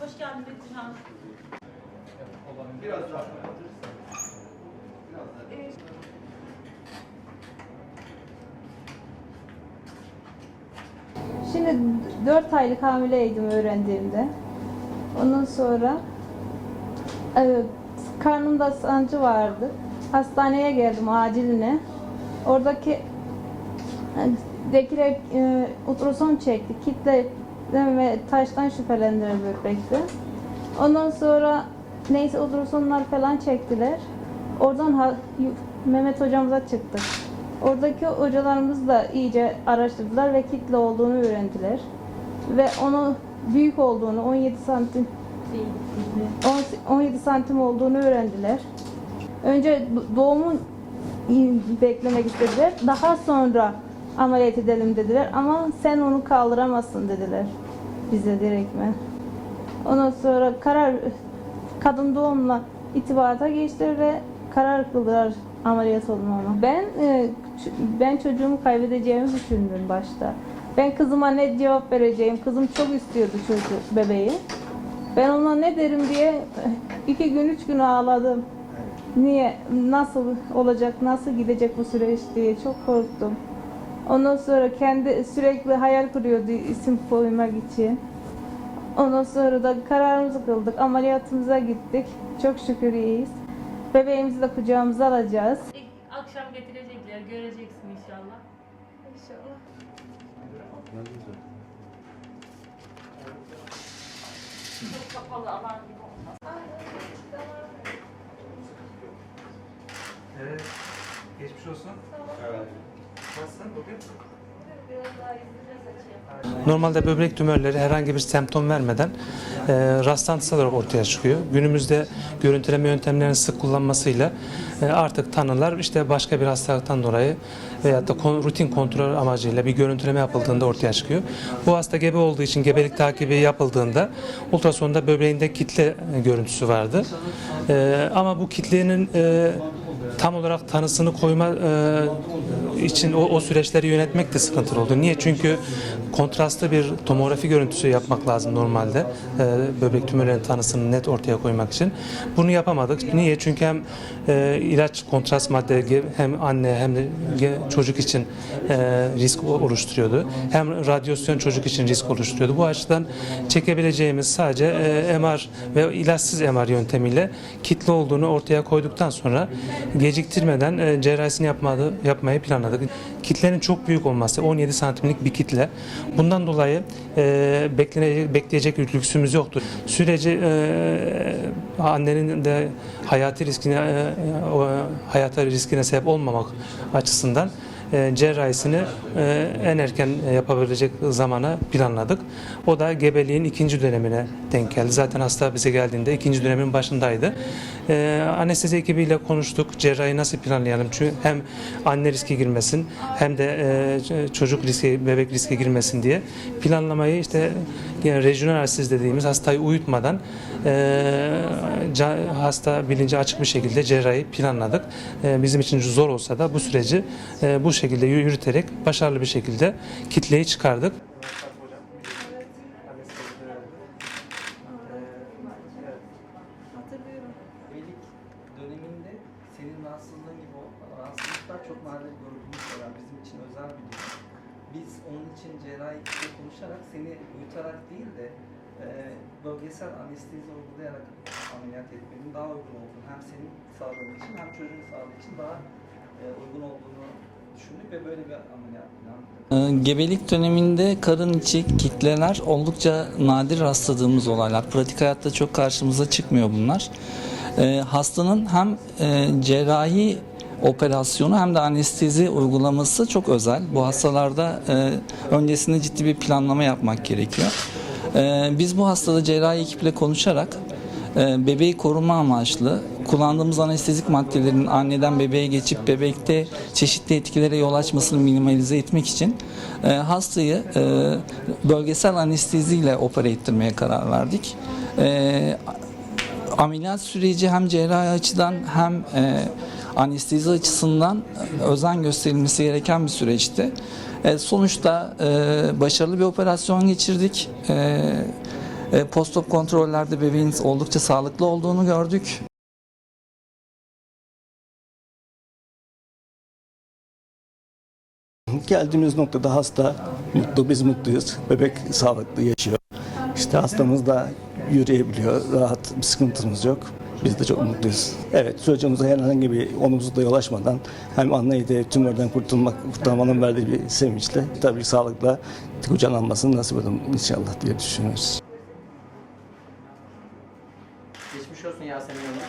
geldin Betülhan. Biraz daha. Biraz daha. Şimdi 4 aylık hamileydim öğrendiğimde. Ondan sonra e, karnımda sancı vardı. Hastaneye geldim aciline. Oradaki e, dekiler e, ultrason çekti. Kitle ve taştan şüphelendiler böbrekte. Ondan sonra neyse ultrasonlar falan çektiler. Oradan ha- Mehmet hocamıza çıktık. Oradaki hocalarımız da iyice araştırdılar ve kitle olduğunu öğrendiler. Ve onu büyük olduğunu, 17 santim 17 santim olduğunu öğrendiler. Önce doğumun beklemek istediler. Daha sonra ameliyat edelim dediler. Ama sen onu kaldıramazsın dediler bize direktmen. Ondan sonra karar kadın doğumla itibata geçti ve karar kıldılar ameliyat olmama. Ben e, ben çocuğumu kaybedeceğimi düşündüm başta. Ben kızıma ne cevap vereceğim? Kızım çok istiyordu çocuğu, bebeği. Ben ona ne derim diye iki gün, üç gün ağladım. Niye, nasıl olacak, nasıl gidecek bu süreç diye çok korktum. Ondan sonra kendi sürekli hayal kuruyordu isim koymak için. Ondan sonra da kararımızı kıldık. Ameliyatımıza gittik. Çok şükür iyiyiz. Bebeğimizi de kucağımıza alacağız. Akşam getirecekler, göreceksin inşallah. İnşallah. Çok kapalı alan gibi olmaz. Evet. Geçmiş olsun. Evet. Normalde böbrek tümörleri herhangi bir semptom vermeden e, rastlantısal olarak ortaya çıkıyor. Günümüzde görüntüleme yöntemlerinin sık kullanmasıyla e, artık tanılar işte başka bir hastalıktan dolayı veyahut da kon- rutin kontrol amacıyla bir görüntüleme yapıldığında ortaya çıkıyor. Bu hasta gebe olduğu için gebelik takibi yapıldığında ultrasonda böbreğinde kitle e, görüntüsü vardı. E, ama bu kitlenin e, tam olarak tanısını koyma e, için o, o süreçleri yönetmek de sıkıntılı oldu. Niye? Çünkü kontrastlı bir tomografi görüntüsü yapmak lazım normalde. e, böbrek tümörlerinin tanısını net ortaya koymak için. Bunu yapamadık. Niye? Çünkü hem e, ilaç kontrast madde hem anne hem de çocuk için e, risk oluşturuyordu. Hem radyasyon çocuk için risk oluşturuyordu. Bu açıdan çekebileceğimiz sadece e, MR ve ilaçsız MR yöntemiyle kitle olduğunu ortaya koyduktan sonra geciktirmeden e, cerrahisini yapmadı, yapmayı planladık. Kitlenin çok büyük olması, 17 santimlik bir kitle. Bundan dolayı e, beklenecek, bekleyecek lüksümüz yoktu. Süreci e, annenin de hayati riskine, e, hayata riskine sebep olmamak açısından e, cerrahisini e, en erken yapabilecek zamana planladık. O da gebeliğin ikinci dönemine denk geldi. Zaten hasta bize geldiğinde ikinci dönemin başındaydı. E, anestezi ekibiyle konuştuk. Cerrahi nasıl planlayalım? Çünkü hem anne riski girmesin hem de e, çocuk riski, bebek riski girmesin diye planlamayı işte yani rejyonel anestezi dediğimiz hastayı uyutmadan e, hasta bilinci açık bir şekilde cerrahi planladık. E, bizim için zor olsa da bu süreci e, bu yürüterek başarılı bir şekilde kitleyi çıkardık. Döneminde senin rahatsızlığın gibi o rahatsızlıklar çok nadir gördüğümüz şeyler. Bizim için özel bir durum. Biz onun için cerrahi ekiple konuşarak seni uyutarak değil de e, bölgesel anestezi uygulayarak ameliyat etmenin daha uygun olduğunu hem senin sağlığın için hem çocuğun sağlığı için daha e, uygun olduğunu düşündük ve böyle bir ameliyat. Ee, Gebelik döneminde karın içi kitleler oldukça nadir rastladığımız olaylar. Pratik hayatta çok karşımıza çıkmıyor bunlar. Ee, hastanın hem e, cerrahi operasyonu hem de anestezi uygulaması çok özel. Bu hastalarda e, öncesinde ciddi bir planlama yapmak gerekiyor. Ee, biz bu hastada cerrahi ekiple konuşarak e, bebeği koruma amaçlı kullandığımız anestezik maddelerin anneden bebeğe geçip bebekte çeşitli etkilere yol açmasını minimalize etmek için e, hastayı e, bölgesel anesteziyle opere ettirmeye karar verdik. E, ameliyat süreci hem cerrahi açıdan hem e, anestezi açısından özen gösterilmesi gereken bir süreçti. E, sonuçta e, başarılı bir operasyon geçirdik. E, E, Postop kontrollerde bebeğin oldukça sağlıklı olduğunu gördük. Geldiğimiz noktada hasta mutlu, biz mutluyuz. Bebek sağlıklı yaşıyor. İşte hastamız da yürüyebiliyor, rahat bir sıkıntımız yok. Biz de çok mutluyuz. Evet, çocuğumuza herhangi bir olumsuzluğa yol açmadan hem anneyi de tümörden kurtulmak, kurtarmanın verdiği bir sevinçle tabii sağlıkla kucaklanmasını nasip edin inşallah diye düşünüyoruz. Geçmiş olsun Yasemin Hanım.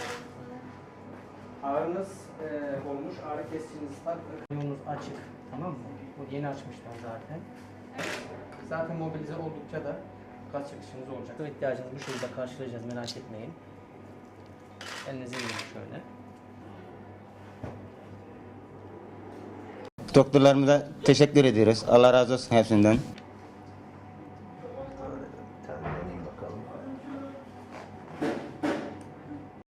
Ağrınız e, olmuş, ağrı kesiciniz var. Yolunuz açık, tamam mı? Bu yeni açmışlar zaten. Zaten mobilize oldukça da kaç çıkışınız olacak. Bu ihtiyacınızı bu şekilde karşılayacağız, merak etmeyin. Elinizi indirin şöyle. Doktorlarımıza teşekkür ediyoruz. Allah razı olsun hepsinden.